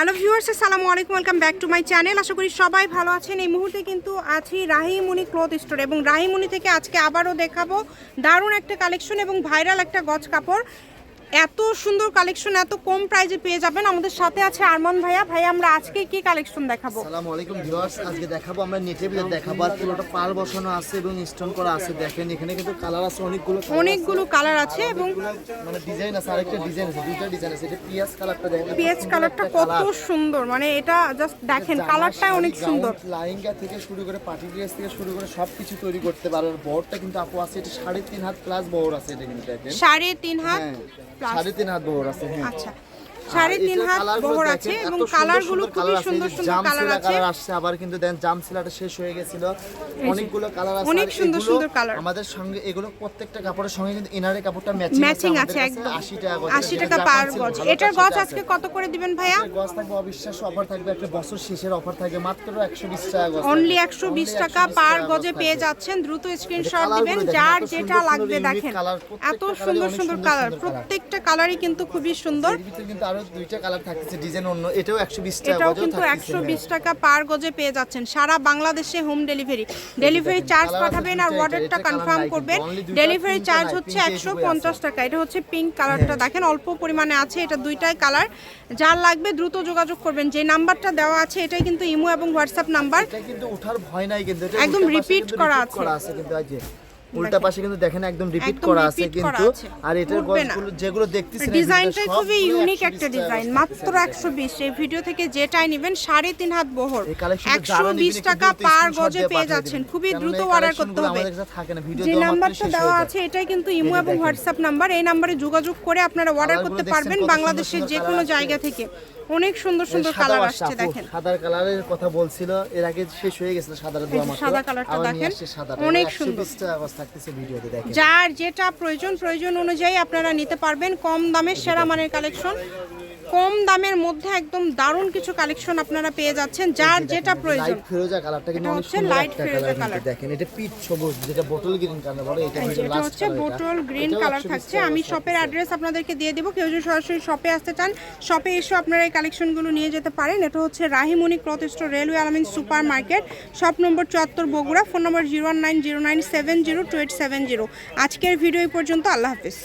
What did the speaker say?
Hello viewers, আসসালামু আলাইকুম, welcome back to my channel. আশা করি সবাই ভালো আছেন। এই মুহূর্তে কিন্তু আছি রাহিমুনি ক্লথ স্টোর এবং রাহিমুনি থেকে আজকে আবারও দেখাবো দারুণ একটা কালেকশন এবং ভাইরাল একটা গজ কাপড়। এত সুন্দর কালেকশন এত কম প্রাইজে পেয়ে যাবেন। আমাদের সাথে আছে আরমান ভাইয়া। ভাইয়া আমরা আজকে কি কালেকশন দেখাবো? আসসালামু আলাইকুম ভিউয়ার্স আজকে দেখাবো আমরা নেটে বিলে দেখাবো। আর পুরোটা পাল বসানো আছে এবং স্টোন করা আছে দেখেন। এখানে কিন্তু কালার আছে অনেকগুলো অনেকগুলো কালার আছে এবং মানে ডিজাইন আছে আরেকটা ডিজাইন আছে দুটো ডিজাইন আছে। এটা পিয়াজ কালারটা দেখেন পেঁয়াজ কালারটা কত সুন্দর। মানে এটা জাস্ট দেখেন কালারটা অনেক সুন্দর। লাইঙ্গা থেকে শুরু করে পার্টি ড্রেস থেকে শুরু করে সবকিছু তৈরি করতে পারে আর বহরটা কিন্তু আপু আছে এটা সাড়ে তিন হাত প্লাস বহর আছে এটা কিন্তু দেখেন। সাড়ে তিন হাত? Plus। সাড়ে তিন হাত বড় আছে হ্যাঁ আচ্ছা সাড়ে তিন হাত বহর আছে এবং সুন্দর খুবই সুন্দর সুন্দর কালার আছে। আসছে আবার কিন্তু দেন জাম সিলাটা শেষ হয়ে গেছিল। অনেকগুলো কালার আছে অনেক সুন্দর সুন্দর colour। আমাদের সঙ্গে এগুলো প্রত্যেকটা কাপড়ের সঙ্গে কিন্তু ইনারের কাপড়টা ম্যাচিং ম্যাচিং আছে একদম। 80 টাকা গজ। আশি টাকা পার গজ। এটার গজ আজকে কত করে দিবেন ভাইয়া? গজ থাকবে অবিশ্বাস অফার থাকবে একটা বছর শেষের অফার থাকবে মাত্র 120 টাকা গজ অনলি থাকবে। একশো Only বিশ টাকা 120 পার গজে পেয়ে যাচ্ছেন দ্রুত স্ক্রিনশট দিবেন যার যেটা লাগবে দেখেন। এত সুন্দর সুন্দর কালার প্রত্যেকটা কালারই কিন্তু খুবই সুন্দর। কিন্তু আরও দুইটা কালার থাকতেছে ডিজাইন অন্য এটাও 120 টাকা এটাও কিন্তু থাকতেছে, একশো হ্যাঁ। বিশ টাকা পার গজে পেয়ে যাচ্ছেন। সারা বাংলাদেশে হোম ডেলিভারি ডেলিভারি চার্জ পাঠাবেন আর অর্ডারটা কনফার্ম করবেন। ডেলিভারি চার্জ হচ্ছে তিনটে একশো এগুলোই পঞ্চাশ আছে। টাকা। এটা হচ্ছে পিঙ্ক কালারটা দেখেন অল্প পরিমাণে আছে এটা দুইটাই কালার যার লাগবে দ্রুত যোগাযোগ করবেন। যে নাম্বারটা দেওয়া আছে এটাই কিন্তু ইমো এবং হোয়াটসঅ্যাপ নাম্বার। এটা কিন্তু ওঠার ভয় নাই কিন্তু একদম কিন্তু করা আছে। কিন্তু উল্টা পাশে কিন্তু দেখেন একদম রিপিট করা আছে কিন্তু। আর এটার গজগুলো যেগুলো দেখতেছেন ডিজাইনটাই খুবই ইউনিক একটা ডিজাইন মাত্র একশো বিশ। এই ভিডিও থেকে যেটাই নেবেন সাড়ে তিন হাত বহর। এই collection একশো যারা বিশ নিবেন টাকা পার গজে পেয়ে যাচ্ছেন। খুবই দ্রুত অর্ডার করতে হবে। যে নাম্বারটা দেওয়া আছে এটাই কিন্তু ইমো এবং হোয়াটসঅ্যাপ নাম্বার এই নাম্বারে যোগাযোগ করে আপনারা অর্ডার করতে পারবেন বাংলাদেশের যে কোনো জায়গা থেকে। অনেক সুন্দর সুন্দর কালার আসছে দেখেন। সাদার কালারের কথা বলছিল এর আগে শেষ হয়ে গেছিল সাদার দোয়া মাত্র। সাদা কালারটা দেখেন। অনেক সুন্দর। 120 টাকা গজ থাকতেছে ভিডিওতে, দেখেন। যার যেটা প্রয়োজন প্রয়োজন অনুযায়ী আপনারা নিতে পারবেন কম দামের সেরা মানের কালেকশন। কম দামের মধ্যে একদম দারুণ কিছু কালেকশন আপনারা পেয়ে যাচ্ছেন যার যেটা প্রয়োজন। লাইট ফিরোজা কালারটা কিন্তু অনেক সুন্দর একটা ফিরোজা কালার দেখেন এটা পিচ সবুজ যেটা গ্রিন কালার বলে এটা হচ্ছে এটা। হচ্ছে বোটল গ্রিন কালার থাকছে। আমি শপের অ্যাড্রেস আপনাদেরকে দিয়ে দিব। কেউ যদি সরাসরি শপে আসতে চান শপে এসে আপনারা এই কালেকশনগুলো নিয়ে যেতে পারেন। এটা হচ্ছে Rahimani cloth store railway Alamin super market shop number চুয়াত্তর Bogura phone number zero one nine zero nine seven zero two eight seven zero আজকের ভিডিও এই পর্যন্ত আল্লাহ হাফিজ।